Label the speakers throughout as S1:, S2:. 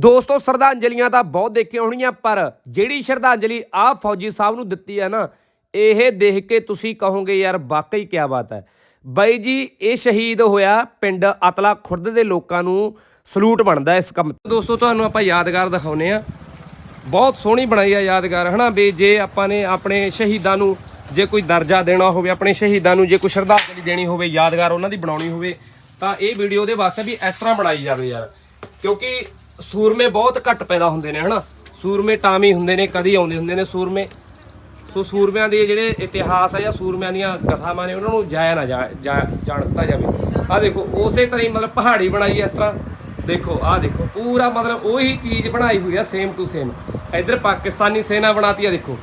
S1: ਦੋਸਤੋ, ਸ਼ਰਧਾਂਜਲੀਆਂ ਤਾਂ ਬਹੁਤ ਦੇਖੀਆਂ ਹੋਣੀਆਂ ਪਰ ਜਿਹੜੀ ਸ਼ਰਧਾਂਜਲੀ ਆ ਫੌਜੀ ਸਾਹਿਬ ਨੂੰ ਦਿੱਤੀ ਹੈ ਨਾ, ਇਹ ਦੇਖ ਕੇ ਤੁਸੀਂ ਕਹੋਗੇ, ਯਾਰ, ਵਾਕਈ ਕੀ ਬਾਤ ਹੈ। ਬਾਈ ਜੀ, ਇਹ ਸ਼ਹੀਦ ਹੋਇਆ ਪਿੰਡ ਅਤਲਾ ਖੁਰਦ ਦੇ ਲੋਕਾਂ ਨੂੰ ਸਲੂਟ ਬਣਦਾ ਇਸ ਕੰਮ ਦੋਸਤੋ, ਤੁਹਾਨੂੰ ਆਪਾਂ ਯਾਦਗਾਰ ਦਿਖਾਉਨੇ ਆ ਬਹੁਤ ਸੋਹਣੀ ਬਣਾਈ ਆ ਯਾਦਗਾਰ, ਹਨਾ? ਵੀ ਜੇ ਆਪਾਂ ਨੇ ਆਪਣੇ ਸ਼ਹੀਦਾਂ ਨੂੰ ਜੇ ਕੋਈ ਦਰਜਾ ਦੇਣਾ ਹੋਵੇ, ਆਪਣੇ ਸ਼ਹੀਦਾਂ ਨੂੰ ਜੇ ਕੋਈ ਸ਼ਰਧਾਂਜਲੀ ਦੇਣੀ ਹੋਵੇ, ਯਾਦਗਾਰ ਉਹਨਾਂ ਦੀ ਬਣਾਉਣੀ ਹੋਵੇ, ਤਾਂ ਇਹ ਵੀਡੀਓ ਦੇ ਵਾਸਤੇ ਵੀ ਇਸ ਤਰ੍ਹਾਂ ਬਣਾਈ ਜਾਵੇ ਯਾਰ। ਕਿਉਂਕਿ ਸੂਰਮੇ ਬਹੁਤ ਘੱਟ ਪੈਦਾ ਹੁੰਦੇ ਨੇ, ਹਨਾ? ਸੂਰਮੇ ਟਾਮੀ ਹੁੰਦੇ ਨੇ, ਕਦੀ ਆਉਂਦੇ ਹੁੰਦੇ ਨੇ ਸੂਰਮੇ। ਸੋ ਸੂਰਮਿਆਂ ਦੇ ਜਿਹੜੇ ਇਤਿਹਾਸ ਆ ਜਾਂ ਸੂਰਮਿਆਂ ਦੀਆਂ ਕਥਾਵਾਂ ਨੇ, ਉਹਨਾਂ ਨੂੰ ਜਾਇਆ ਨਾ ਜਾ- ਜਾ- ਜਾਣਤਾ ਜਾਵੇ। ਆ ਦੇਖੋ, ਉਸੇ ਤਰ੍ਹਾਂ ਹੀ ਮਤਲਬ ਪਹਾੜੀ ਬਣਾਈ ਇਸ ਤਰ੍ਹਾਂ। ਦੇਖੋ ਆ ਦੇਖੋ, ਪੂਰਾ ਮਤਲਬ ਉਹੀ ਚੀਜ਼ ਬਣਾਈ ਹੋਈ ਆ ਸੇਮ ਟੂ ਸੇਮ ਇੱਧਰ ਪਾਕਿਸਤਾਨੀ ਸੈਨਾ ਬਣਾਤੀ ਆ, ਦੇਖੋ।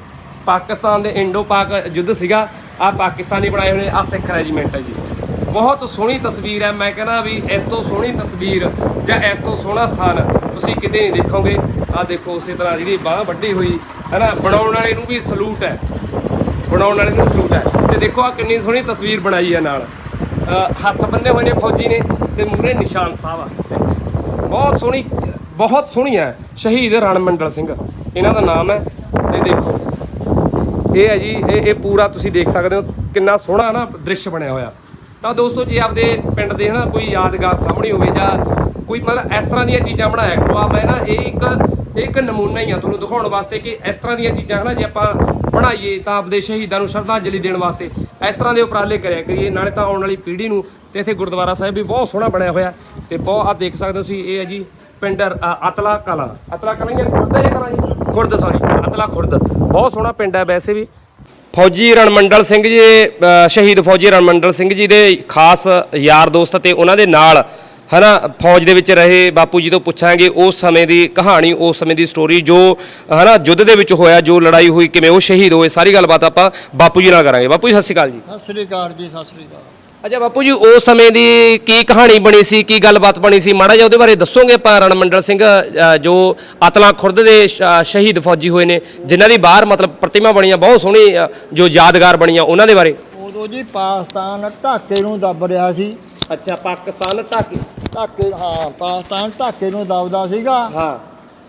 S1: ਪਾਕਿਸਤਾਨ ਦੇ ਇੰਡੋ ਪਾਕ ਯੁੱਧ ਸੀਗਾ ਆ ਪਾਕਿਸਤਾਨੀ ਬਣਾਏ ਹੋਏ ਆ ਸਿੱਖ ਰੈਜੀਮੈਂਟ ਹੈ ਜੀ। ਬਹੁਤ ਸੋਹਣੀ ਤਸਵੀਰ ਹੈ। ਮੈਂ ਕਹਿੰਦਾ ਵੀ ਇਸ ਤੋਂ ਸੋਹਣੀ ਤਸਵੀਰ ਜਾਂ ਇਸ ਤੋਂ ਸੋਹਣਾ ਸਥਾਨ ਤੁਸੀਂ ਕਿਤੇ ਨਹੀਂ ਦੇਖੋਗੇ। ਆ ਦੇਖੋ ਉਸੇ ਤਰ੍ਹਾਂ ਜਿਹੜੀ ਬਾਹ ਵੱਡੀ ਹੋਈ ਹੈ ਨਾ ਬਣਾਉਣ ਵਾਲੇ ਨੂੰ ਵੀ ਸਲੂਟ ਹੈ। ਬਣਾਉਣ ਵਾਲੇ ਨੂੰ ਸਲੂਟ ਹੈ। ਤੇ ਦੇਖੋ ਆ ਕਿੰਨੀ ਸੋਹਣੀ ਤਸਵੀਰ ਬਣਾਈ ਹੈ ਨਾਲ। ਹੱਥ ਬੰਨੇ ਹੋਏ ਨੇ ਫੌਜੀ ਨੇ ਤੇ ਮੂਹਰੇ ਨਿਸ਼ਾਨ ਸਾਹਿਬ ਆ। ਬਹੁਤ ਸੋਹਣੀ ਬਹੁਤ ਸੋਹਣੀ ਹੈ। ਸ਼ਹੀਦ ਰਣਮੰਡਲ ਸਿੰਘ। ਇਹਨਾਂ ਦਾ ਨਾਮ ਹੈ। ਤੇ ਦੇਖੋ, ਇਹ ਹੈ ਜੀ, ਇਹ ਇਹ ਪੂਰਾ ਤੁਸੀਂ ਦੇਖ ਸਕਦੇ ਹੋ ਕਿੰਨਾ ਸੋਹਣਾ ਨਾ ਦ੍ਰਿਸ਼ ਬਣਿਆ ਹੋਇਆ। ਤਾਂ ਦੋਸਤੋ ਜੇ ਆਪਦੇ ਪਿੰਡ ਦੇ ਹਨਾ ਕੋਈ ਯਾਦਗਾਰ ਸਾਹਮਣੇ ਹੋਵੇ ਜਾਂ ਕੋਈ ਮਤਲਬ ਇਸ ਤਰ੍ਹਾਂ ਦੀਆਂ ਚੀਜ਼ਾਂ ਬਣਾਇਆ ਕਰੋ ਆ ਮੈਂ ਨਾ ਇਹ ਇੱਕ ਇੱਕ ਨਮੂਨਾ ਹੀ ਆ ਤੁਹਾਨੂੰ ਦਿਖਾਉਣ ਵਾਸਤੇ ਕਿ ਇਸ ਤਰ੍ਹਾਂ ਦੀਆਂ ਚੀਜ਼ਾਂ ਹਨਾ ਜੇ ਆਪਾਂ ਬਣਾਈਏ ਤਾਂ ਆਪਦੇ ਸ਼ਹੀਦਾਂ ਨੂੰ ਸ਼ਰਧਾਂਜਲੀ ਦੇਣ ਵਾਸਤੇ ਇਸ ਤਰ੍ਹਾਂ ਦੇ ਉਪਰਾਲੇ ਕਰਿਆ ਕਰੀਏ। ਨਾਲੇ ਤਾਂ ਆਉਣ ਵਾਲੀ ਪੀੜ੍ਹੀ ਨੂੰ ਤੇ ਇੱਥੇ ਗੁਰਦੁਆਰਾ ਸਾਹਿਬ ਵੀ ਬਹੁਤ ਸੋਹਣਾ ਬਣਿਆ ਹੋਇਆ ਤੇ ਬਹੁਤ ਆ ਦੇਖ ਸਕਦੇ ਹੋ ਤੁਸੀਂ, ਇਹ ਹੈ ਜੀ ਪਿੰਡ ਅਤਲਾ ਕਲਾ। ਅਤਲਾ ਕਲਾ ਜਾਂ ਖੁਰਦ ਇਹ ਕਲਾ ਜੀ? ਖੁਰਦ ਸੌਰੀ ਅਤਲਾ ਖੁਰਦ। ਬਹੁਤ ਸੋਹਣਾ ਪਿੰਡ ਹੈ ਵੈਸੇ ਵੀ। ਫੌਜੀ ਰਣਮੰਡਲ ਸਿੰਘ ਜੀ ਸ਼ਹੀਦ ਫੌਜੀ ਰਣਮੰਡਲ ਸਿੰਘ ਜੀ ਦੇ ਖਾਸ ਯਾਰ ਦੋਸਤ ਤੇ ਉਹਨਾਂ ਦੇ ਨਾਲ, ਹਨਾ, ਫੌਜ ਦੇ ਵਿੱਚ ਰਹੇ ਬਾਪੂ ਜੀ ਤੋਂ ਪੁੱਛਾਂਗੇ ਉਸ ਸਮੇਂ ਦੀ ਕਹਾਣੀ, ਉਸ ਸਮੇਂ ਦੀ ਸਟੋਰੀ ਜੋ, ਹਨਾ, ਯੁੱਧ ਦੇ ਵਿੱਚ ਹੋਇਆ, ਜੋ ਲੜਾਈ ਹੋਈ, ਕਿਵੇਂ ਉਹ ਸ਼ਹੀਦ ਹੋਏ, ਸਾਰੀ ਗੱਲਬਾਤ ਆਪਾਂ ਬਾਪੂ ਜੀ ਨਾਲ ਕਰਾਂਗੇ। ਬਾਪੂ ਜੀ, ਸਤਿ ਸ਼੍ਰੀ ਅਕਾਲ ਜੀ।
S2: ਸਤਿ ਸ੍ਰੀ ਅਕਾਲ ਜੀ, ਸਤਿ ਸ੍ਰੀ ਅਕਾਲ।
S1: ਅੱਛਾ ਬਾਪੂ ਜੀ ਉਸ ਸਮੇਂ ਦੀ ਕੀ ਕਹਾਣੀ ਬਣੀ ਸੀ ਕੀ ਗੱਲਬਾਤ ਬਣੀ ਸੀ? ਮਾੜਾ ਜਿਹਾ ਉਹਦੇ ਬਾਰੇ ਦੱਸੋਗੇ ਆਪਾਂ ਰਣਮੰਡਲ ਸਿੰਘ ਅ, ਜੋ ਅਤਲਾ ਖੁਰਦ ਦੇ ਸ਼- ਸ਼ਹੀਦ ਫੌਜੀ ਹੋਏ ਨੇ ਜਿਨ੍ਹਾਂ ਦੀ ਬਾਹਰ ਮਤਲਬ ਪ੍ਰਤਿਮਾ ਬਣੀਆਂ ਬਹੁਤ ਸੋਹਣੀ ਅ, ਜੋ ਯਾਦਗਾਰ ਬਣੀਆਂ ਉਹਨਾਂ ਦੇ ਬਾਰੇ।
S2: ਉਦੋਂ ਜੀ ਪਾਕਿਸਤਾਨ ਢਾਕੇ ਨੂੰ ਦੱਬ ਰਿਹਾ ਸੀ।
S1: ਅੱਛਾ ਪਾਕਿਸਤਾਨ ਢਾਕੇ।
S2: ਢਾਕੇ ਹਾਂ ਪਾਕਿਸਤਾਨ ਢਾਕੇ ਨੂੰ ਦਬਦਾ ਸੀਗਾ।
S1: ਹਾਂ।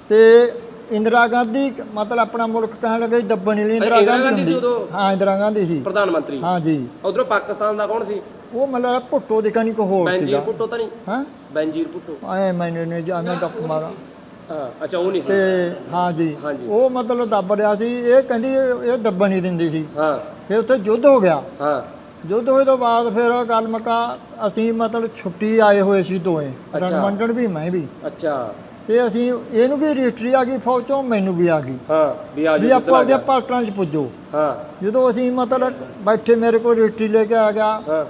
S2: ਤੇ ਇੰਦਰਾ ਗਾਂਧੀ ਮਤਲਬ ਆਪਣਾ ਮੁਲਕ ਕਹਿਣ ਲੱਗੇ ਦੱਬਣ ਲਈ ਇੰਦਰਾ
S1: ਇੰਦਰਾ
S2: ਗਾਂਧੀ
S1: ਗਾਂਧੀ ਸੀ
S2: ਹੁੰਦੀ।
S1: ਉਦੋਂ?
S2: ਹਾਂ ਇੰਦਰਾ ਗਾਂਧੀ ਸੀ।
S1: ਪ੍ਰਧਾਨ ਮੰਤਰੀ।
S2: ਹਾਂ ਜੀ।
S1: ਉਧਰੋਂ ਪਾਕਿਸਤਾਨ ਦਾ ਕੌਣ ਸੀ?
S2: ਉਹ ਮਤਲਬ ਭੁੱਟੋ ਦੇ ਕਨੀ ਕੋ ਹੋਰ
S1: ਬੈਂਜੀਰ
S2: ਸੀਗਾ
S1: ਭੁੱਟੋ ਤਾਂ ਨਹੀਂ?
S2: ਹਾਂ?
S1: ਬੈਂਜੀਰ ਭੁੱਟੋ।
S2: ਐ ਮੈਨੂੰ ਨੇ ਜਾਣੇ ਗੱਪ ਮਾਰਾ
S1: ਹਾਂ ਅੱਛਾ ਉਹ ਨਹੀਂ ਸੀ।
S2: ਤੇ ਹਾਂ ਜੀ
S1: ਹਾਂਜੀ।
S2: ਉਹ ਮਤਲਬ ਦੱਬ ਰਿਹਾ ਸੀ ਇਹ ਕਹਿੰਦੀ ਇਹ ਦੱਬਣ ਨਹੀਂ ਦਿੰਦੀ ਸੀ।
S1: ਹਾਂ।
S2: ਫਿਰ ਉੱਥੇ ਯੁੱਧ ਹੋ ਗਿਆ।
S1: ਹਾਂ।
S2: ਯੁੱਧ ਹੋਏ ਤੋਂ ਬਾਅਦ ਫਿਰ ਗੱਲ ਮੁਕਾ ਅਸੀਂ ਮਤਲਬ ਛੁੱਟੀ ਆਏ ਹੋਏ ਸੀ ਦੋਵੇਂ।
S1: ਅੱਛਾ।
S2: ਰਣਮੰਡਲ ਵੀ ਮੈਂ ਵੀ।
S1: ਅੱਛਾ।
S2: ਤੇ ਅਸੀਂ ਇਹਨੂੰ ਵੀ ਰਜਿਸਟਰੀ ਆ ਗਈ ਫੌਜ ਚੋਂ ਮੈਨੂੰ ਵੀ ਆ ਗਈ।
S1: ਹਾਂ ਵੀ ਆ
S2: ਵੀ
S1: ਜਾਓ
S2: ਆਪੋ ਆਪਦੇ ਪਾਲਟਾਂ 'ਚ ਪੁੱਜੋ।
S1: ਹਾਂ।
S2: ਜਦੋਂ ਅਸੀਂ ਮਤਲਬ ਬੈਠੇ ਮੇਰੇ ਕੋਲ ਰਜਿਸਟਰੀ ਲੈ ਕੇ ਆ ਗਿਆ।
S1: ਹਾਂ।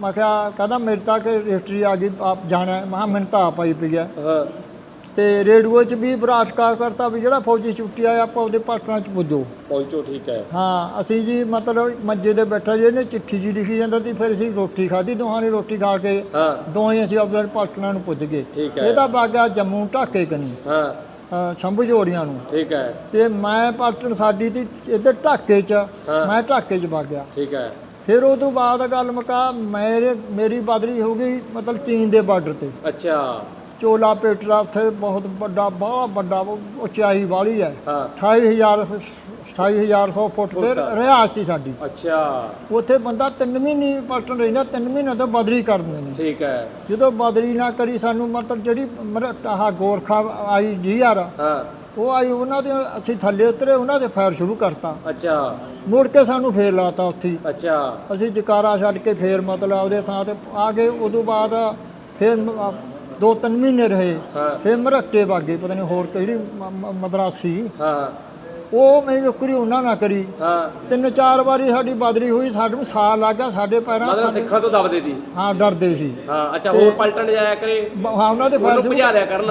S2: ਮੈਂ ਕਿਹਾ ਕਹਿੰਦਾ ਮੇਰੇ ਤੱਕ ਰਜਿਸਟਰੀ ਆ ਗਈ ਆਪ ਜਾਣਾ ਹੈ। ਮੈਂ ਕਿਹਾ ਮੈਨੂੰ ਤਾਂ ਆਪ ਆਈ ਪਈ ਹੈ
S1: ਹਾਂ।
S2: ਤੇ ਰੇਡੀਓ 'ਚ ਵੀ ਬਰਾਸ਼ਕਾਰ ਕਰਤਾ ਵੀ ਜਿਹੜਾ ਫੌਜੀ ਛੁੱਟੀ ਆਇਆ ਆਪਾਂ ਉਹਦੇ ਪਾਲਟਾਂ 'ਚ ਪੁੱਜੋ।
S1: ਪਹੁੰਚੋ ਠੀਕ ਹੈ।
S2: ਹਾਂ ਅਸੀਂ ਜੀ ਮਤਲਬ ਮੰਜੇ ਤੇ ਬੈਠਾ ਜੀ ਇਹਨੇ ਚਿੱਠੀ ਜੀ ਲਿਖੀ ਜਾਂਦਾ ਸੀ ਫਿਰ ਅਸੀਂ ਰੋਟੀ ਖਾਧੀ ਦੋਹਾਂ ਨੇ ਰੋਟੀ ਖਾ ਕੇ
S1: ਹਾਂ।
S2: ਦੋਵੇਂ ਅਸੀਂ ਆਪਣੇ ਪਾਲਟਨਾਂ ਨੂੰ ਪੁੱਜ ਗਏ।
S1: ਠੀਕ ਹੈ।
S2: ਇਹਦਾ ਬਾਗਾ ਜੰਮੂ ਢਾਕੇ ਕਨੀ।
S1: ਹਾਂ।
S2: ਅ, ਸ਼ੰਭੂ ਜੋੜੀਆਂ ਨੂੰ।
S1: ਠੀਕ ਹੈ।
S2: ਤੇ ਮੈਂ ਪਾਲਟਨ ਸਾਡੀ ਤੀ ਇੱਧਰ ਢਾਕੇ 'ਚ
S1: ਹਾਂ।
S2: ਮੈਂ ਢਾਕੇ 'ਚ ਵਗ ਗਿਆ
S1: ਠੀਕ ਹੈ।
S2: ਫਿਰ ਉਹ ਤੋਂ ਬਾਅਦ ਗੱਲ ਮੁਕਾ ਮੇਰੇ ਮੇਰੀ ਬਦਲੀ ਹੋ ਗਈ ਮਤਲਬ ਚੀਨ ਦੇ ਬਾਰਡਰ ਤੇ।
S1: ਅੱਛਾ।
S2: ਚੋਲਾ ਪੇਟਰਾ ਉੱਥੇ ਬਹੁਤ ਵੱਡਾ ਬਹੁਤ ਵੱਡਾ ਉਚਾਈ ਵਾਲੀ ਹੈ।
S1: ਹਾਂ।
S2: 28000 28100 ਫੁੱਟ ਤੇ
S1: ਫੁੱਟ।
S2: ਰਿਹਾਇਸ਼ ਸੀ ਸਾਡੀ।
S1: ਅੱਛਾ।
S2: ਉੱਥੇ ਬੰਦਾ 3 ਮਹੀਨੇ ਪਲਟਣ ਰਹਿੰਦਾ 3 ਮਹੀਨੇ ਤੋਂ ਬਦਲੀ ਕਰ ਦਿੰਦੇ ਨੇ।
S1: ਠੀਕ ਹੈ।
S2: ਜਦੋਂ ਬਦਲੀ ਨਾ ਕਰੀ ਸਾਨੂੰ ਮਤਲਬ ਜਿਹੜੀ ਮਰ- ਆਹ ਗੋਰਖਾ ਆਈ ਜੀ ਯਾਰ
S1: ਹਾਂ।
S2: ਉਹ ਆਈ ਉਹਨਾਂ ਦੇ ਅਸੀਂ ਥੱਲੇ ਉਤਰੇ ਉਹਨਾਂ ਦੇ ਫਾਇਰ ਸ਼ੁਰੂ ਕਰਤਾ।
S1: ਅੱਛਾ।
S2: ਮੁੜ ਕੇ ਸਾਨੂੰ ਫੇਰ ਲਾਤਾ ਉੱਥੇ। ਹੀ।
S1: ਅੱਛਾ।
S2: ਅਸੀਂ ਜਕਾਰਾ ਛੱਡ ਕੇ ਫੇਰ ਮਤਲਬ ਉਹਦੇ ਥਾਂ ਤੇ ਆ ਗਏ ਉਦੋਂ ਬਾਅਦ ਫੇਰ ਮ- ਆ ਦੋ ਤਿੰਨ ਮਹੀਨੇ ਰਹੇ।
S1: ਹਾਂ।
S2: ਫੇਰ ਮਰੱਟੇ ਵਾਗੇ ਪਤਾ ਨਹੀਂ ਹੋਰ ਕਿਹੜੀ ਮ- ਮ- ਮਦਰਾਸੀ।
S1: ਹਾਂ।
S2: ਉਹ ਮੈਂ ਨੌਕਰੀ ਉਹਨਾਂ ਨਾ ਕਰੀ।
S1: ਹਾਂ।
S2: ਤਿੰਨ ਚਾਰ ਵਾਰੀ ਸਾਡੀ ਬਦਲੀ ਹੋਈ ਸਾਨੂੰ ਸਾਲ ਲੱਗ ਗਿਆ ਸਾਡੇ ਪੈਰਾਂ
S1: ਮਤਲਬ ਸਿੱਖਾਂ ਤੋਂ ਦਬਦੇ ਦੀ
S2: ਹਾਂ ਡਰਦੇ ਸੀ।
S1: ਹਾਂ ਅੱਛਾ ਹੋਰ ਪਲਟਣ ਜਾਇਆ ਕਰੇ।
S2: ਬ- ਹਾਂ ਉਹਨਾਂ ਦੇ
S1: ਉਹਨੂੰ
S2: ਫਾਇਰ
S1: ਭਜਾ ਦਿਆ ਕਰਨ।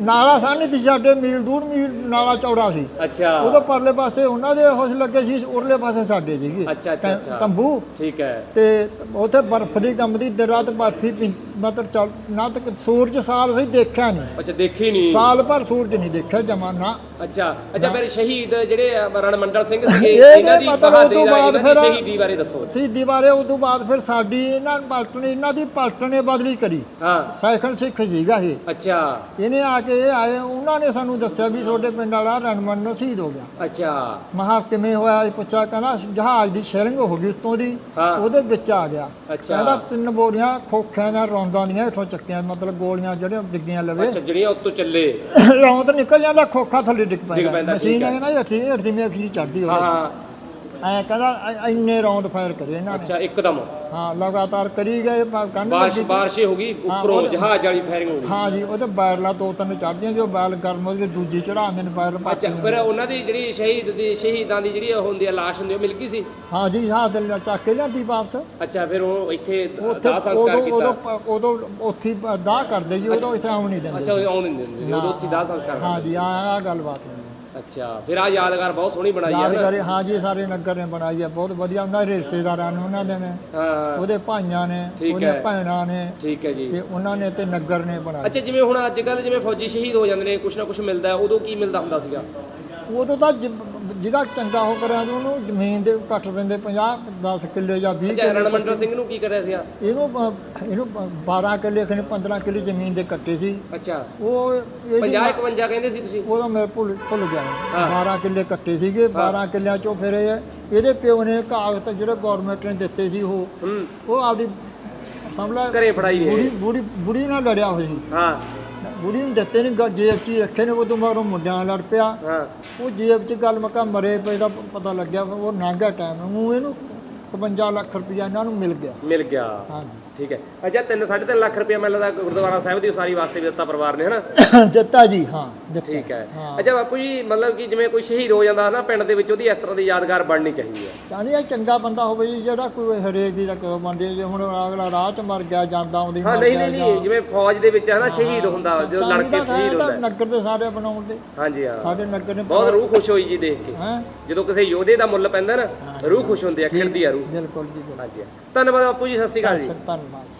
S2: ਨਾਲਾ ਸਾਹਮਣੇ ਸੀ ਸਾਡੇ ਮੀਲ ਡੂਢ ਮੀਲ ਨਾਲਾ ਚੌੜਾ ਸੀ।
S1: ਅੱਛਾ।
S2: ਉਹਦੇ ਪਰਲੇ ਪਾਸੇ ਉਹਨਾਂ ਦੇ ਹੋਸ਼ ਲੱਗੇ ਸੀ ਉਰਲੇ ਪਾਸੇ ਸਾਡੇ ਸੀਗੇ।
S1: ਅੱਛਾ, ਅੱਛਾ, ਅੱਛਾ।
S2: ਤੰਬੂ।
S1: ਠੀਕ ਹੈ।
S2: ਤੇ ਉੱਥੇ ਬਰਫ਼ ਦੀ ਕੰਮਦੀ ਦਿਨ ਰਾਤ ਬਰਫੀ ਮਤਲਬ ਚੱਲ ਨਾ ਤੱਕ ਸੂਰਜ ਸਾਲ ਅਸੀਂ ਦੇਖਿਆ ਨਹੀਂ।
S1: ਅੱਛਾ ਦੇਖੀ ਨਹੀਂ।
S2: ਸਾਲ ਭਰ ਸੂਰਜ ਨਹੀਂ ਦੇਖਿਆ ਜਮਾਨਾ
S1: ਅੱਛਾ ਅੱਛਾ ਫਿਰ ਸ਼ਹੀਦ ਜਿਹੜੇ ਰਣਮੰਡਲ ਸਿੰਘ ਸੀਗੇ
S2: ਇਹ
S1: ਇਹਨਾਂ ਦੀ ਬਹਾਦਰੀ
S2: ਤੋਂ ਬਾਅਦ ਫਿਰ-
S1: ਸ਼ਹੀਦੀ ਬਾਰੇ ਦੱਸੋ।
S2: ਸ਼ਹੀਦੀ ਬਾਰੇ ਉਸ ਤੋਂ ਬਾਅਦ ਫਿਰ ਸਾਡੀ ਇਹਨਾਂ ਪਲਟਨ ਇਹਨਾਂ ਦੀ ਪਲਟਨ ਨੇ ਬਦਲੀ ਕਰੀ।
S1: ਹਾਂ।
S2: ਸਾਈਕਲ ਸਿੱਖ ਸੀਗਾ ਇਹ।
S1: ਅੱਛਾ।
S2: ਇਹਨੇ ਆ ਕੇ ਇਹ ਆਏ ਉਹਨਾਂ ਨੇ ਸਾਨੂੰ ਦੱਸਿਆ ਵੀ ਤੁਹਾਡੇ ਪਿੰਡ ਵਾਲਾ ਰਣਮਨ ਸ਼ਹੀਦ ਹੋ ਗਿਆ।
S1: ਅੱਛਾ।
S2: ਮਹਾ ਕਿਵੇਂ ਹੋਇਆ ਇਹ ਪੁੱਛਿਆ ਕਹਿੰਦਾ ਜਹਾਜ਼ ਦੀ ਸ਼ੇਰਿੰਗ ਹੋ ਗਈ ਉੱਤੋਂ ਦੀ। ਉਹਦੇ ਵਿੱਚ ਆ ਗਿਆ। ਕਹਿੰਦਾ ਤਿੰਨ ਬੋਰੀਆਂ ਖੋਖਿਆਂ ਦਾ ਰੌਂਦਾਂ ਦੀਆਂ ਇੱਥੋਂ ਚੱਕੀਆਂ ਮਤਲਬ ਗੋਲੀਆਂ ਜਿਹੜੀਆਂ ਡਿੱਗੀਆਂ ਲਵੇ।
S1: ਅੱਛਾ ਜਿਹੜੀਆਂ ਉੱਤੋਂ ਚੱਲੇ।
S2: ਰੌਂਦ ਨਿਕਲ ਜਾਂਦਾ ਖੋਖਾ ਥੱਲੇ ਡਿੱਗ ਪੈਂਦਾ।
S1: ਪੈਂਦਾ,
S2: ਮਸ਼ੀਨ
S1: ਠੀਕ ਹੈ।
S2: ਕਹਿੰਦਾ ਹੱਥੀ ਹੱਥੀ ਚੜਦੀ
S1: ਹਾਂ
S2: ਹੋ
S1: ਹਾਂ।
S2: ਐ ਕਹਿੰਦਾ ਐ- ਇੰਨੇ ਰੌਂਦ ਫਾਇਰ ਕਰੇ ਇਹਨਾਂ ਨੇ।
S1: ਅੱਛਾ ਇੱਕਦਮ।
S2: ਹਾਂ ਲਗਾਤਾਰ ਕਰੀ ਗਏ ਕੰਨ
S1: ਬਾਰਿਸ਼ ਬਾਰਿਸ਼ ਹੀ ਗਈ ਉੱਪਰੋਂ
S2: ਉਹਦੇ-
S1: ਜਹਾਜ਼ ਵਾਲੀ ਫਾਇਰਿੰਗ ਹੋ ਗਈ।
S2: ਹਾਂ ਜੀ ਉਹਦੇ ਬੈਰਲਾ ਦੋ ਤਿੰਨ ਚੜਦੀਆਂ ਜੋ ਬੈਲ ਗਰਮ ਹੋ ਗਈ ਦੂਜੀ ਚੜਾਉਂਦੇ ਨੇ ਪਾ
S1: ਅੱਛਾ ਫਿਰ ਉਹਨਾਂ ਦੀ ਜਿਹੜੀ ਸ਼ਹੀਦ ਦੀ ਸ਼ਹੀਦਾਂ ਦੀ ਜਿਹੜੀ ਉਹ ਹੁੰਦੀ ਆ ਲਾਸ਼ ਹੁੰਦੀ ਆ, ਉਹ ਮਿਲ ਗਈ ਸੀ?
S2: ਹਾਂ ਜੀ ਹਾਂ ਦਿਲ ਚੱਕ ਕੇ ਲਿਆਂਦੀ ਵਾਪਸ।
S1: ਅੱਛਾ ਫਿਰ ਉਹ ਇੱਥੇ
S2: ਉੱਥੇ
S1: ਦਾਹ ਸੰਸਕਾਰ
S2: ਉਦੋਂ
S1: ਕੀਤਾ।
S2: ਉਦੋਂ ਉਦੋਂ ਉੱਥੇ ਹੀ ਦਾਹ ਕਰਦੇ ਜੀ ਉਦੋਂ ਇੱਥੇ ਆਉਣ ਨਹੀਂ
S1: ਅੱਛਾ
S2: ਦਿੰਦੇ
S1: ਉਹ ਆਉਣ ਨਹੀਂ ਦਿੰਦੇ ਉਦੋਂ ਉੱਥੇ ਦਾਹ ਸੰਸਕਾਰ
S2: ਹਾਂ ਜੀ ਆ ਆ ਗੱਲਬਾਤ ਹੈ।
S1: ਅੱਛਾ ਫਿਰ ਆ ਯਾਦਗਾਰ ਬਹੁਤ ਸੋਹਣੀ ਬਣਾਈ ਆ
S2: ਯਾਦ
S1: ਨਾ।
S2: ਕਰੇ ਹਾਂ ਜੀ ਸਾਰੇ ਨਗਰ ਨੇ ਬਣਾਈ ਹੈ ਬਹੁਤ ਵਧੀਆ। ਉਹਨਾਂ ਦੇ ਰਿਸ਼ਤੇਦਾਰਾਂ ਨੇ ਉਹਨਾਂ ਦੇ ਨੇ।
S1: ਹਾਂ
S2: ਉਹਦੇ ਭਾਈਆਂ ਨੇ
S1: ਠੀਕ
S2: ਉਹਦੇ
S1: ਹੈ।
S2: ਭੈਣਾਂ ਨੇ।
S1: ਠੀਕ ਹੈ ਜੀ।
S2: ਤੇ ਉਹਨਾਂ ਨੇ ਤੇ ਨਗਰ ਨੇ ਬਣਾਈ।
S1: ਅੱਛਾ ਜਿਵੇਂ ਹੁਣ ਅੱਜ ਕੱਲ ਜਿਵੇਂ ਫੌਜੀ ਸ਼ਹੀਦ ਹੋ ਜਾਂਦੇ ਨੇ ਕੁਛ ਨਾ ਕੁਛ ਮਿਲਦਾ ਹੈ, ਉਦੋਂ ਕੀ ਮਿਲਦਾ ਹੁੰਦਾ ਸੀਗਾ?
S2: ਉਦੋਂ ਤਾਂ ਜ- ਜਿਹਦਾ ਚੰਗਾ ਹੋ ਕਰਿਆ ਤੇ ਉਹਨੂੰ ਜ਼ਮੀਨ ਦੇ ਕੱਟ ਦਿੰਦੇ 50 10 ਕਿੱਲੇ ਜਾਂ 20
S1: ਅੱਛਾ
S2: ਕਿੱਲੇ
S1: ਰਣਮੰਡਲ ਸਿੰਘ ਨੂੰ ਕੀ ਕਰਿਆ ਸੀਗਾ?
S2: ਇਹਨੂੰ ਇਹਨੂੰ 12 ਕਿੱਲੇ ਖਨੇ 15 ਕਿੱਲੇ ਜ਼ਮੀਨ ਦੇ ਕੱਟੇ ਸੀ।
S1: ਅੱਛਾ।
S2: ਉਹ ਇਹਦੀ
S1: 50 51 ਕਹਿੰਦੇ ਸੀ ਤੁਸੀਂ?
S2: ਉਹਦਾ ਮੈਂ ਭੁੱਲ ਭੁੱਲ ਗਿਆ।
S1: ਹਾਂ।
S2: 12 ਕਿੱਲੇ ਕੱਟੇ ਸੀਗੇ 12 ਕਿੱਲਿਆਂ ਚੋਂ ਫਿਰ ਇਹ ਇਹਦੇ ਪਿਓ ਨੇ ਕਾਗਜ਼ ਜਿਹੜੇ ਗਵਰਨਮੈਂਟ ਨੇ ਦਿੱਤੇ ਸੀ ਉਹ।
S1: ਹੂੰ।
S2: ਉਹ ਆਪਦੀ ਸਮਝ ਲੈ
S1: ਘਰੇ ਫੜਾਈ ਨੇ।
S2: ਬੁੜੀ ਬੁੜੀ ਬੁੜੀ ਨਾਲ ਲੜਿਆ ਸੀ।
S1: ਹਾਂ।
S2: ਬੁੜੀ ਨੂੰ ਦਿੱਤੇ ਨਹੀਂ ਗ- ਜੇਬ 'ਚ ਹੀ ਰੱਖੇ ਨੇ ਉਦੋਂ ਬਾਅਦ ਉਹ ਮੁੰਡਿਆਂ ਨਾਲ ਲੜ ਪਿਆ।
S1: ਹਾਂ।
S2: ਉਹ ਜੇਬ 'ਚ ਗੱਲ ਮਕਾ ਮਰੇ ਪਏ ਦਾ ਪ- ਪਤਾ ਲੱਗਿਆ ਉਹ ਨਾਂਗਾ ਟਾਈਮ ਉਹ ਇਹਨੂੰ 51 ਲੱਖ ਰੁਪਇਆ ਇਹਨਾਂ ਨੂੰ ਮਿਲ ਗਿਆ।
S1: ਮਿਲ ਗਿਆ।
S2: ਹਾਂਜੀ।
S1: ਠੀਕ ਹੈ। ਅੱਛਾ 3 3.5 ਲੱਖ ਰੁਪਏ ਮੈਨੂੰ ਲੱਗਦਾ ਗੁਰਦੁਆਰਾ ਸਾਹਿਬ ਦੀ ਉਸਾਰੀ ਵਾਸਤੇ ਵੀ ਦਿੱਤਾ ਪਰਿਵਾਰ ਨੇ ਹਨਾ?
S2: ਦਿੱਤਾ ਜੀ ਹਾਂ ਦਿੱਤਾ।
S1: ਠੀਕ ਹੈ।
S2: ਹਾਂ।
S1: ਅੱਛਾ ਬਾਪੂ ਜੀ ਮਤਲਬ ਕਿ ਜਿਵੇਂ ਕੋਈ ਸ਼ਹੀਦ ਹੋ ਜਾਂਦਾ ਨਾ ਪਿੰਡ ਦੇ ਵਿੱਚ ਉਹਦੀ ਇਸ ਤਰ੍ਹਾਂ ਦੀ ਯਾਦਗਾਰ ਬਣਨੀ ਚਾਹੀਦੀ ਹੈ।
S2: ਚਾਹਣੀ ਇਹ ਚੰਗਾ ਬੰਦਾ ਹੋਵੇ ਜੀ ਜਿਹੜਾ ਕੋਈ ਹਰੇਕ ਦੀ ਤਾਂ ਕਦੋਂ ਹੈ। ਜੇ ਹੁਣ ਅਗਲਾ ਰਾਹ 'ਚ ਮਰ ਗਿਆ ਜਾਂਦਾ ਆਉਂਦੀ
S1: ਹਾਂ ਨਹੀਂ ਨਹੀਂ ਨਹੀਂ ਜਿਵੇਂ ਫੌਜ ਦੇ ਵਿੱਚ ਹੈ ਨਾ ਸ਼ਹੀਦ ਹੁੰਦਾ ਜਦੋਂ ਲੜਕੇ
S2: ਤਾਂ
S1: ਸ਼ਹੀਦ ਹੁੰਦਾ। ਹੈ।
S2: ਨਗਰ ਦੇ ਸਾਰੇ ਬਣਾਉਣ ਦੇ।
S1: ਹਾਂਜੀ ਹਾਂ।
S2: ਸਾਡੇ ਨਗਰ ਨੇ
S1: ਬਹੁਤ ਰੂਹ ਖੁਸ਼ ਹੋਈ ਜੀ ਦੇਖ ਕੇ।
S2: ਹੈ?
S1: ਜਦੋਂ ਕਿਸੇ ਯੋਧੇ ਦਾ ਮੁੱਲ ਪੈਂਦਾ ਨਾ ਰੂਹ ਖੁਸ਼ ਹੁੰਦੀ ਆ ਖਿੜਦੀ ਆ ਰੂਹ।
S2: ਬਿਲਕੁਲ ਜੀ ਬਿਲਕੁਲ।
S1: ਹਾਂਜੀ ਹਾਂ। ਧੰਨਵਾਦ ਬਾਪੂ ਜੀ ਸਤਿ ਸ਼੍ਰੀ ਅਕਾਲ ਜੀ।
S2: ਧੰਨਵਾਦ। Much.